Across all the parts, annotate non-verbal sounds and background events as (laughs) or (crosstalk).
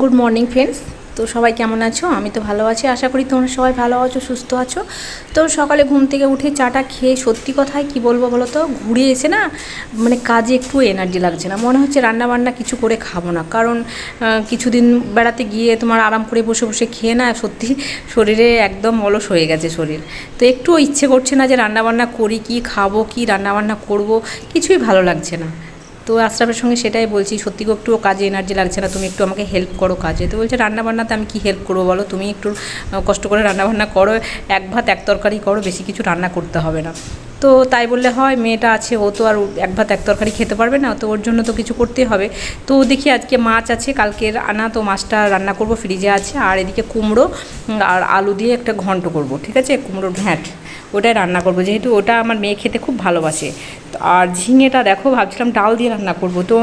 Good morning friends তো সবাই কেমন আছো? আমি তো ভালো আছি। আশা করি তোমরা সবাই ভালো আছো, সুস্থ আছো। তো সকালে ঘুম থেকে উঠে চাটা খেয়ে সত্যি কথায় কি বলব বলো তো? ঘুরে এসে না মানে কাজে একটু এনার্জি লাগছে না। মনে হচ্ছে রান্না বান্না কিছু করে খাব না। কারণ কিছুদিন বেড়াতে গিয়ে তোমার আরাম করে বসে বসে খেয়ে না সত্যি শরীরে একদম অলস হয়ে গেছে শরীর। তো একটুও ইচ্ছে করছে না যে রান্না বান্না করি, কি খাব, কি রান্না বান্না করব, কিছুই ভালো লাগছে না। তো আশরাফের সঙ্গে সেটাই বলছি, সত্যি একটুও কাজে এনার্জি লাগছে না, তুমি একটু আমাকে হেল্প করো কাজে। তো বলছে রান্না বান্নাতে আমি কি হেল্প করব বলো? তুমি একটু কষ্ট করে রান্না বান্না করো, এক ভাত, এক তরকারি করো, বেশি কিছু রান্না করতে হবে না। তো তাই বললে হয়, মেয়েটা আছে, ও তো আর এক ভাত, এক তরকারি খেতে পারবে না, তো ওর জন্য তো কিছু করতেই হবে। তো দেখি আজকে মাছ আছে, কালকের আনা, তো মাছটা রান্না করব ফ্রিজে আছে, আর এদিকে কুমড়ো আর আলু দিয়ে একটা ঘন্ট করব, ঠিক আছে? কুমড়োর ঘ্যাঁট, ওটাই রান্না করব। যেহেতু ওটা আমার মেয়ে খেতে খুব ভালোবাসে আর ঝিঙেটা দেখো, ভাবছিলাম ডাল দিয়ে রান্না করব। তো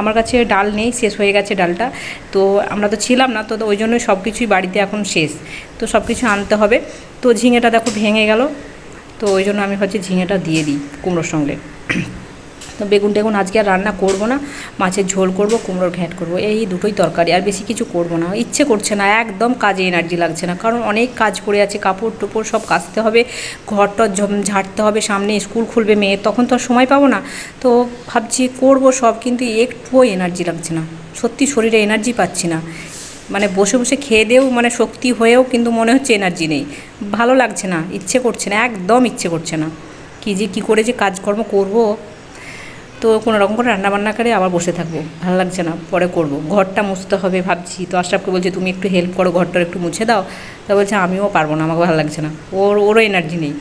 আমার কাছে ডাল নেই, শেষ হয়ে গেছে ডালটা। তো আমরা তো ছিলাম না, তো ওই জন্য সব কিছুই বাড়িতে এখন শেষ। তো সব কিছু আনতে হবে। তো ঝিঙেটা দেখো ভেঙে গেল। তো ওই জন্য আমি হচ্ছে ঝিঙেটা দিয়ে দিই কুমড়োর সঙ্গে। বেগুন টেগুন আজকে আর রান্না করব না, মাছের ঝোল করব, কুমড়োর ঘ্যাঁট করব, এই দুটোই তরকারি, আর বেশি কিছু করব না, ইচ্ছে করছে না, একদম কাজে এনার্জি লাগছে না, কারণ অনেক কাজ পড়ে আছে, কাপড় টুপড় সব কাচতে হবে, ঘরটা ঝম- ঝাড়তে হবে, সামনে স্কুল খুলবে মেয়ে, তখন তো আর সময় পাবো না, তো ভাবছি করব সব, কিন্তু একটুও এনার্জি লাগছে না, সত্যি শরীরে এনার্জি পাচ্ছি না মানে বসে বসে খেয়ে দেও মানে শক্তি হয়েও কিন্তু মনে হচ্ছে এনার্জি নেই, ভালো লাগছে না, ইচ্ছে করছে না, একদম ইচ্ছে করছে না, কী যে কী করে যে কাজকর্ম করব তো কোনো রকম করে রান্নাবান্না করে আবার বসে থাকব। ভালো লাগছে না, পরে করব। ঘরটা মুছতে হবে ভাবছি। তো আশরাফকে বলছে, তুমি একটু হেল্প করো ঘরটা একটু মুছে দাও। তা বলছে, আমিও পারব না, আমাকে ভালো লাগছে না। ওর, ওরও এনার্জি নেই।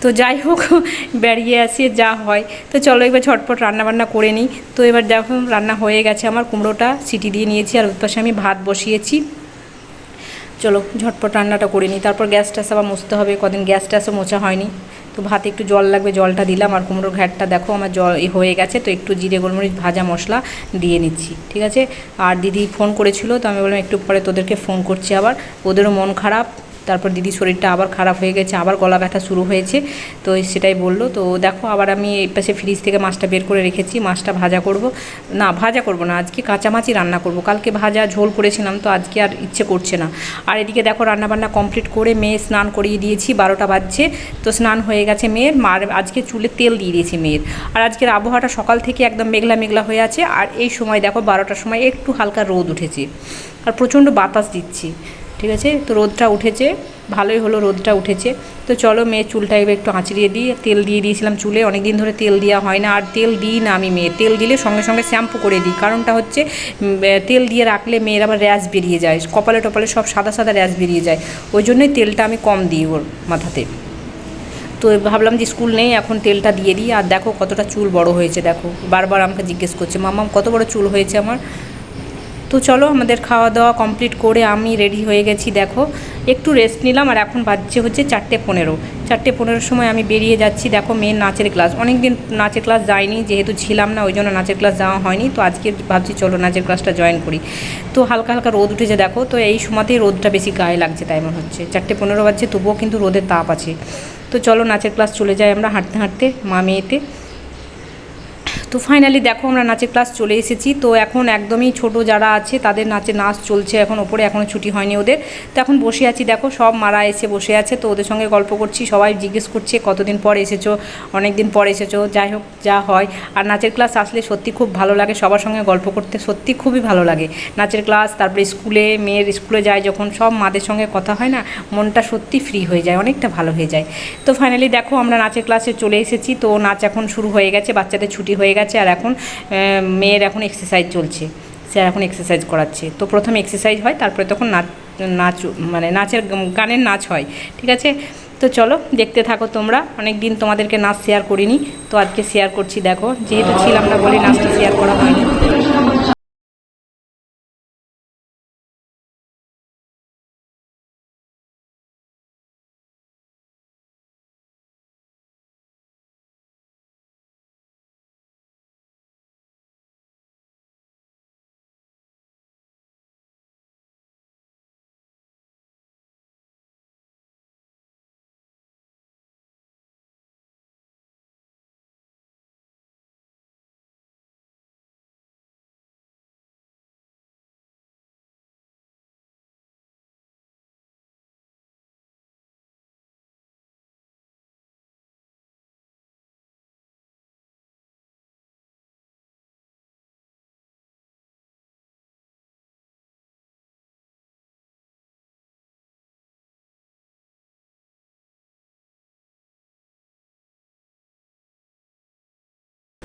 তো যাই হোক, (laughs) বেরিয়ে আসি, যা হয়। তো চলো এবার ঝটপট রান্নাবান্না করে নিই। তো এবার যখন রান্না হয়ে গেছে আমার। কুমড়োটা সিটি দিয়ে নিয়েছি আর ওর পাশে আমি ভাত বসিয়েছি। চলো ঝটপট রান্নাটা করে নিই। তারপর গ্যাস ট্যাস আবার মুছতে হবে। কদিন গ্যাস ট্যাসও মোছা হয়নি। তো ভাতে একটু জল লাগবে, জলটা দিলাম আর কুমড়োর ঘ্যাটটা দেখো আমার জল হয়ে গেছে, তো একটু জিরে গোলমরিচ, ভাজা মশলা দিয়ে নিচ্ছি, ঠিক আছে? আর দিদি ফোন করেছিল, তো আমি বললাম একটু পরে তোদেরকে ফোন করছি আবার, ওদেরও মন খারাপ তারপর দিদির শরীরটা আবার খারাপ হয়ে গেছে, আবার গলা ব্যথা শুরু হয়েছে, তো সেটাই বলল। তো দেখো, আবার আমি এই পাশে ফ্রিজ থেকে মাছটা বের করে রেখেছি, মাছটা ভাজা করব। না, ভাজা করব না, আজকে কাঁচা মাছই রান্না করব। কালকে ভাজা ঝোল করেছিলাম, তো আজকে আর ইচ্ছে করছে না। আর এদিকে দেখো, রান্নাবান্না কমপ্লিট করে মেয়ে স্নান করিয়ে দিয়েছি, বারোটা বাজছে, তো স্নান হয়ে গেছে মেয়ের, মার আজকে চুলে তেল দিয়ে দিয়েছি মেয়ের। আর আজকের আবহাওয়াটা সকাল থেকে একদম মেঘলা মেঘলা হয়ে আছে, আর এই সময় দেখো, বারোটার সময় একটু হালকা রোদ উঠেছে। আর প্রচণ্ড বাতাস দিচ্ছি। ঠিক আছে? তো রোদটা উঠেছে, ভালোই হলো রোদটা উঠেছে। তো চলো মেয়ের চুলটা এবার একটু আঁচড়িয়ে দিই, তেল দিয়ে দিয়েছিলাম চুলে অনেক দিন ধরে তেল দেওয়া হয় না। আর তেল দিই না আমি মেয়ে, তেল দিলে সঙ্গে সঙ্গে শ্যাম্পু করে দিই। কারণটা হচ্ছে তেল দিয়ে রাখলে মেয়ের আবার র্যাশ বেরিয়ে যায়, কপালে টপালে সব সাদা সাদা র্যাশ বেরিয়ে যায়। ওই জন্যই তেলটা আমি কম দিই ওর মাথাতে। তো ভাবলাম যে স্কুল নেই, এখন তেলটা দিয়ে দিই। আর দেখো কতটা চুল বড় হয়েছে, দেখো। বারবার আমাকে জিজ্ঞেস করছে মাম্মাম কত বড় চুল হয়েছে আমার? তো চলো আমাদের খাওয়া দাওয়া কমপ্লিট করে আমি রেডি হয়ে গেছি, দেখো। একটু রেস্ট নিলাম আর এখন বাজছে হচ্ছে চারটে পনেরো। চারটে পনেরোর সময় আমি বেরিয়ে যাচ্ছি, দেখো মেয়ের নাচের ক্লাস অনেক দিন নাচের ক্লাস যাইনি, যেহেতু ছিলাম না ওই জন্য নাচের ক্লাস যাওয়া হয়নি, তো আজকে ভাবছি চলো নাচের ক্লাসটা জয়েন করি। তো হালকা হালকা রোদ উঠেছে, দেখো। তো এই সময়তেই রোদটা বেশি গায়ে লাগছে, তাই মনে হচ্ছে। চারটে পনেরো বাজছে, তবুও কিন্তু রোদের তাপ আছে। তো চলো নাচের ক্লাস চলে যাই আমরা হাঁটতে হাঁটতে, মা মেয়েতে। তো ফাইনালি দেখো আমরা নাচের ক্লাস চলে এসেছি। তো এখন একদমই ছোট যারা আছে, তাদের নাচে নাচ চলছে এখন, ওপরে এখনও ছুটি হয়নি ওদের। তো এখন বসে আছি, দেখো সব মারা এসে বসে আছে। তো ওদের সঙ্গে গল্প করছি, সবাই জিজ্ঞেস করছে, কতদিন পর এসেছ অনেক দিন পর এসেছ, যাই হোক, যা হয়। আর নাচের ক্লাস আসলে সত্যি খুব ভালো লাগে, সবার সঙ্গে গল্প করতে সত্যি খুবই ভালো লাগে। নাচের ক্লাস তারপরে স্কুলে, মেয়ের স্কুলে যায় যখন, সব মাদের সঙ্গে কথা হয় না, মনটা সত্যি ফ্রি হয়ে যায়, অনেকটা ভালো হয়ে যায়। তো ফাইনালি দেখো আমরা নাচের ক্লাসে চলে এসেছি। তো নাচ এখন শুরু হয়ে গেছে, বাচ্চাদের ছুটি হয়ে গেছে। আর এখন মেয়ের এখন এক্সারসাইজ চলছে। সে এখন এক্সারসাইজ করাচ্ছে। তো প্রথমে এক্সারসাইজ হয়, তারপরে তখন নাচ নাচ মানে নাচের গানের নাচ হয়, ঠিক আছে? তো চলো, দেখতে থাকো তোমরা। অনেক দিন তোমাদেরকে নাচ শেয়ার করিনি। তো আজকে শেয়ার করছি, দেখো। যেহেতু ছিলাম না বলে নাচটা শেয়ার করা হয়নি।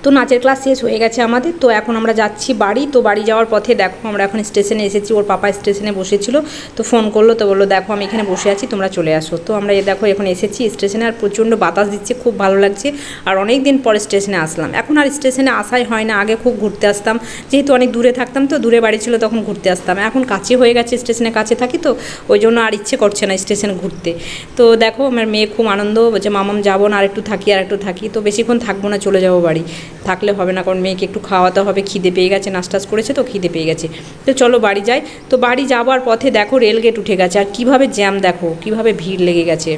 তো নাচের ক্লাস শেষ হয়ে গেছে আমাদের, তো এখন আমরা যাচ্ছি বাড়ি, তো বাড়ি যাওয়ার পথে দেখো আমরা এখন স্টেশনে এসেছি, ওর পাপা স্টেশনে বসেছিল, তো ফোন করল, তো বলল, দেখো, আমি এখানে বসে আছি, তোমরা চলে আসো। তো আমরা এ দেখো এখন এসেছি স্টেশনে আর প্রচণ্ড বাতাস দিচ্ছে, খুব ভালো লাগছে, আর অনেক দিন পরে স্টেশনে আসলাম। এখন আর স্টেশনে আসাই হয় না, আগে খুব ঘুরতে আসতাম, যেহেতু অনেক দূরে থাকতাম, তো দূরে বাড়ি ছিল, তখন ঘুরতে আসতাম। এখন কাছে হয়ে গেছে, স্টেশনে কাছে থাকি তো, ওই জন্য আর ইচ্ছে করছে না স্টেশনে ঘুরতে। তো দেখো, আমার মেয়ে খুব আনন্দ যে মামাম, যাব না, আর একটু থাকি, আর একটু থাকি। তো বেশিক্ষণ থাকব না, চলে যাব বাড়ি। থাকলে হবে না, কারণ মেয়েকে একটু খাওয়াতে হবে, খিদে পেয়ে গেছে টাচ করেছে তো খিদে পেয়ে গেছে। তো চলো বাড়ি যাই। তো বাড়ি যাওয়ার পথে দেখো রেলগেট উঠে গেছে, আর কীভাবে জ্যাম দেখো, কীভাবে ভিড় লেগে গেছে।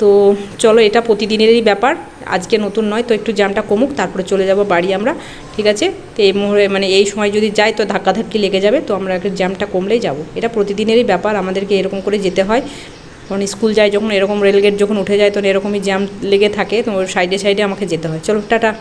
তো চলো, এটা প্রতিদিনেরই ব্যাপার, আজকে নতুন নয়, তো একটু জ্যামটা কমুক, তারপরে চলে যাব বাড়ি আমরা, ঠিক আছে? তো এই মুহূর্তে মানে এই সময় যদি যাই, তো ধাক্কাধাক্কি লেগে যাবে, তো আমরা একটু জ্যামটা কমলেই যাব। এটা প্রতিদিনেরই ব্যাপার, আমাদেরকে এরকম করে যেতে হয়। কারণ স্কুল যায় যখন, এরকম রেলগেট যখন উঠে যায়, তখন এরকমই জ্যাম লেগে থাকে, তো সাইডে সাইডে আমাকে যেতে হয়। চলো, টাটা।